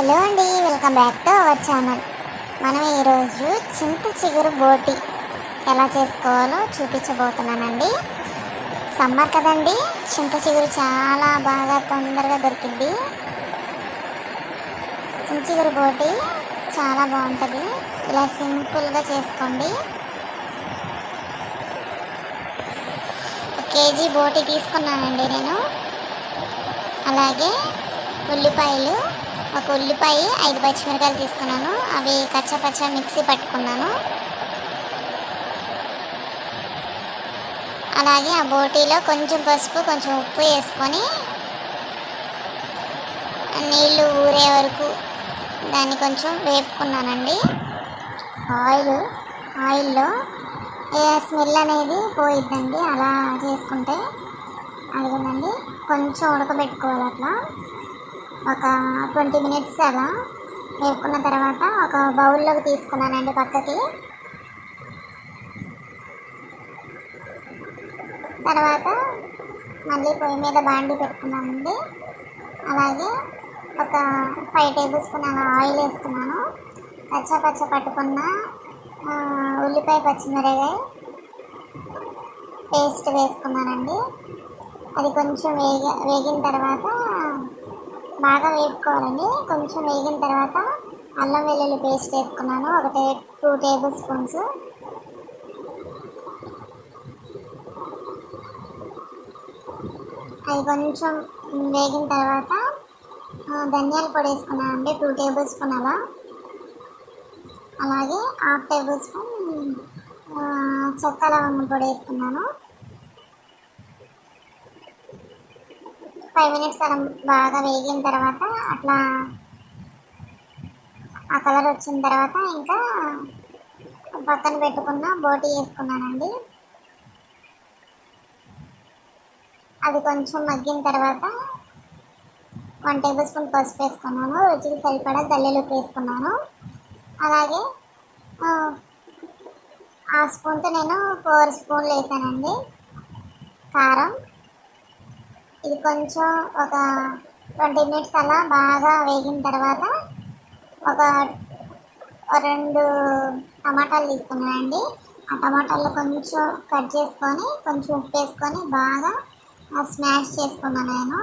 Hello అండి welcome back to our channel. మనం ఈరోజు చింత చిగురు బోటి ఎలా చేసుకోవాలో చూపించబోతున్నానండి. సమ్మర్ కదండి చింత చిగురు చాలా బాగా తొందరగా దొరికింది చింత చిగురు బోటి చాలా బాగుంటుంది. ఇలా సింపుల్గా చేసుకోండి. ఒక కేజీ బోటి తీసుకున్నానండి నేను. అలాగే ఉల్లిపాయలు ఒక ఉల్లిపాయ ఐదు పచ్చిమిరకాయలు తీసుకున్నాను. అవి కచ్చపచ్చ మిక్సీ పట్టుకున్నాను. అలాగే ఆ బోటీలో కొంచెం పసుపు కొంచెం ఉప్పు వేసుకొని నీళ్ళు ఊరే వరకు దాన్ని కొంచెం వేపుకున్నానండి. ఆయిల్ ఆయిల్లో ఏ స్మెల్ అనేది పోయిద్దండి. అలా చేసుకుంటే అదిగోనండి కొంచెం ఉడకబెట్టుకోవాలి అట్లా. ఒక ట్వంటీ మినిట్స్ అలా వేపుకున్న తర్వాత ఒక బౌల్లోకి తీసుకున్నానండి పక్కకి. తర్వాత మళ్ళీ పొయ్యి మీద బాండి పెట్టుకున్నానండి. అలాగే ఒక ఫైవ్ టేబుల్ స్పూన్ అలా ఆయిల్ వేసుకున్నాను. పచ్చ పచ్చ పట్టుకున్న ఉల్లిపాయ పచ్చిమిరకాయ పేస్ట్ వేసుకున్నానండి. అది కొంచెం వేగ వేగిన తర్వాత బాగా వేపుకోవాలండి. కొంచెం వేగిన తర్వాత అల్లం వెల్లుల్లి పేస్ట్ వేసుకున్నాను. ఒక టూ టేబుల్ స్పూన్స్. అది కొంచెం వేగిన తర్వాత ధనియాల పొడి వేసుకున్నాను అండి. టూ టేబుల్ స్పూన్ అలా. అలాగే హాఫ్ టేబుల్ స్పూన్ ఆ, చెక్క లవంగం పొడి వేసుకున్నాను. ఫైవ్ మినిట్స్ అలా బాగా వేగిన తర్వాత అట్లా ఆ కలర్ వచ్చిన తర్వాత ఇంకా పక్కన పెట్టుకున్న బోటి వేసుకున్నానండి. అది కొంచెం మగ్గిన తర్వాత వన్ టేబుల్ స్పూన్ పసుపు వేసుకున్నాను. రుచికి సరిపడా దల్లెలుప్పు వేసుకున్నాను. అలాగే ఆ, ఆ స్పూన్తో నేను ఫోర్ స్పూన్లు వేసానండి. కారం. ఇది కొంచెం ఒక ట్వంటీ మినిట్స్ అలా బాగా వేగిన తర్వాత ఒక రెండు టమాటాలు తీసుకున్నానండి. ఆ టమాటాలు కొంచెం కట్ చేసుకొని కొంచెం ఉప్పు వేసుకొని బాగా స్మాష్ చేసుకున్నాను నేను.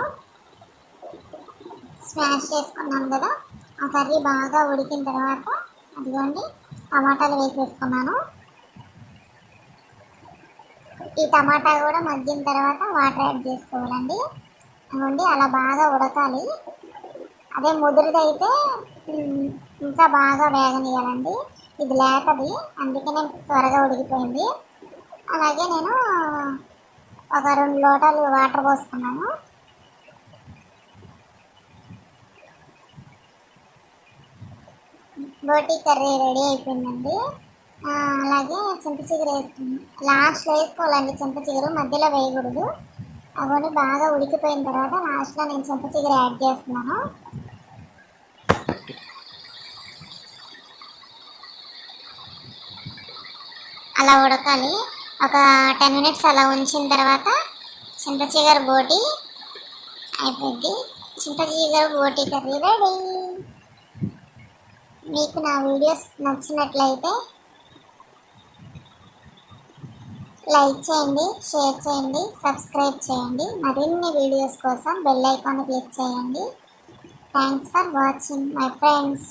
స్మాష్ చేసుకున్నాను కదా ఆ కర్రీ బాగా ఉడికిన తర్వాత అదిగోండి టమాటాలు వేసేసుకున్నాను. ఈ టమాటా కూడా మగ్గిన తర్వాత వాటర్ యాడ్ చేసుకోవాలండి. అదిగోండి అలా బాగా ఉడకాలి. అదే ముదురుదైతే ఇంకా బాగా వేగనీయాలండి ఇది లేకది అందుకనే త్వరగా ఉడికిపోయింది. అలాగే నేను ఒక రెండు లోటాలు వాటర్ పోసుకున్నాను. బోటీ కర్రీ రెడీ అయిపోయిందండి. అలాగే చింత చిగురు వేసుకున్నాం. లాస్ట్లో వేసుకోవాలండి చింత చిగురు మధ్యలో వేయకూడదు. అవన్నీ బాగా ఉడికిపోయిన తర్వాత లాస్ట్లో నేను చింత చిగురు యాడ్ చేస్తున్నాను. అలా ఉడకాలి. ఒక టెన్ మినిట్స్ అలా ఉంచిన తర్వాత చింత చిగురు బోటి అయిపోద్ది చింత చిగురు బోటి కర్రీ రెడీ. మీకు నా వీడియోస్ నచ్చినట్లయితే లైక్ చేయండి షేర్ చేయండి సబ్స్క్రైబ్ చేయండి. మరిన్ని వీడియోస్ కోసం బెల్ ఐకాన్ క్లిక్ చేయండి. Thanks for watching my friends